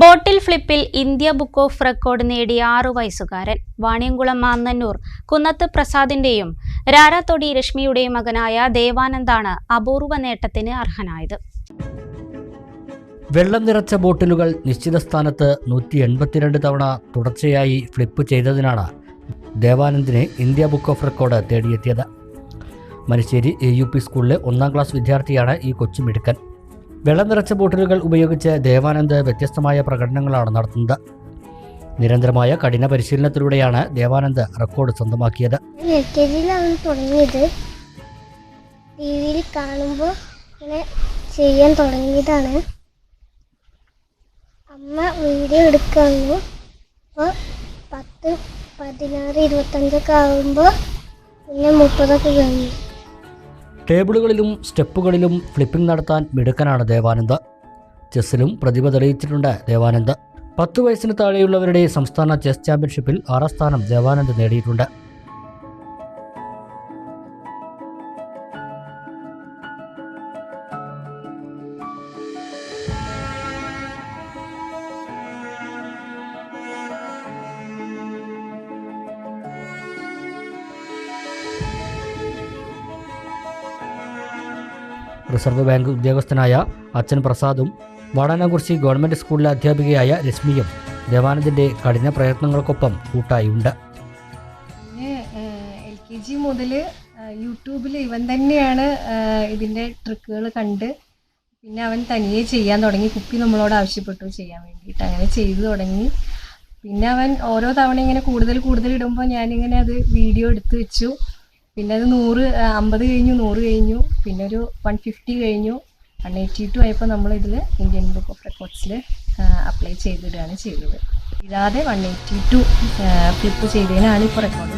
ബോട്ടിൽ ഫ്ലിപ്പിൽ India book of record നേടിയ ആറു വയസ്സുകാരൻ. വാണിയംകുളം മാന്നന്നൂർ കുന്നത്ത് പ്രസാദിന്റെയും രാരാത്തൊടി രശ്മിയുടെയും മകനായ ദേവാനന്ദാണ് അപൂർവ നേട്ടത്തിന് അർഹനായത്. വെള്ളം നിറച്ച ബോട്ടിലുകൾ നിശ്ചിത സ്ഥാനത്ത് നൂറ്റി എൺപത്തിരണ്ട് തവണ തുടർച്ചയായി ഫ്ലിപ്പ് ചെയ്തതിനാണ് ദേവാനന്ദിനെ ഇന്ത്യ ബുക്ക് ഓഫ് റെക്കോർഡ് തേടിയെത്തിയത്. മനുശ്ശേരി എ യു പി സ്കൂളിലെ ഒന്നാം ക്ലാസ് വിദ്യാർത്ഥിയാണ് ഈ കൊച്ചുമിടുക്കൻ വെള്ളം നിറച്ച ബോട്ടിലുകൾ ഉപയോഗിച്ച് ദേവാനന്ദ് വ്യത്യസ്തമായ പ്രകടനങ്ങളാണ് നടത്തുന്നത്. നിരന്തരമായ കഠിന പരിശീലനത്തിലൂടെയാണ് ദേവാനന്ദ് റെക്കോർഡ് സ്വന്തമാക്കിയത്. എൽ കെ ജിയിലാണ് തുടങ്ങിയത് കാണുമ്പോൾ ഇങ്ങനെ ചെയ്യാൻ തുടങ്ങിയതാണ്. അമ്മ വീഡിയോ എടുക്കുന്നു അപ്പോൾ പത്ത് പതിനാറ് ഇരുപത്തഞ്ചൊക്കെ ആകുമ്പോൾ പിന്നെ മുപ്പതൊക്കെ കഴിഞ്ഞു. ടേബിളുകളിലും സ്റ്റെപ്പുകളിലും ഫ്ലിപ്പിംഗ് നടത്താൻ മിടുക്കനാണ് ദേവാനന്ദ. ചെസ്സിലും പ്രതിഭ തെളിയിച്ചിട്ടുണ്ട് ദേവാനന്ദ്. പത്ത് വയസ്സിന് താഴെയുള്ളവരുടെ സംസ്ഥാന ചെസ് ചാമ്പ്യൻഷിപ്പിൽ ആറാം സ്ഥാനം ദേവാനന്ദ് നേടിയിട്ടുണ്ട്. റിസർവ് ബാങ്ക് ഉദ്യോഗസ്ഥനായ അച്ഛൻ പ്രസാദും വാടാനകുറിശി ഗവൺമെന്റ് സ്കൂളിലെ അധ്യാപികയായ രശ്മിയും ദേവാനന്ദിന്റെ കഠിന പ്രയത്നങ്ങൾക്കൊപ്പം കൂട്ടായുണ്ട്. എൽ കെ ജി മുതൽ യൂട്യൂബിൽ ഇവൻ തന്നെയാണ് ഇതിന്റെ ട്രിക്കുകൾ കണ്ട് പിന്നെ അവൻ തനിയെ ചെയ്യാൻ തുടങ്ങി. കുപ്പി നമ്മളോട് ആവശ്യപ്പെട്ടു ചെയ്യാൻ വേണ്ടിയിട്ട്. അങ്ങനെ ചെയ്തു തുടങ്ങി. പിന്നെ അവൻ ഓരോ തവണ ഇങ്ങനെ കൂടുതൽ കൂടുതൽ ഇടുമ്പോൾ ഞാനിങ്ങനെ അത് വീഡിയോ എടുത്ത് വെച്ചു. പിന്നെ അത് നൂറ് അമ്പത് കഴിഞ്ഞു നൂറ് കഴിഞ്ഞു. പിന്നെ ഒരു വൺ ഫിഫ്റ്റി കഴിഞ്ഞു. വൺ എയ്റ്റി ടു ആയപ്പോൾ നമ്മളിതിൽ ഇന്ത്യൻ ബുക്ക് ഓഫ് റെക്കോർഡ്സിൽ അപ്ലൈ ചെയ്തിടുകയാണ് ചെയ്തത്. ഇല്ലാതെ വൺ എയ്റ്റി ടു ഫ്ലിപ്പ് ചെയ്തതിനാണ് ഇപ്പോൾ റെക്കോർഡ്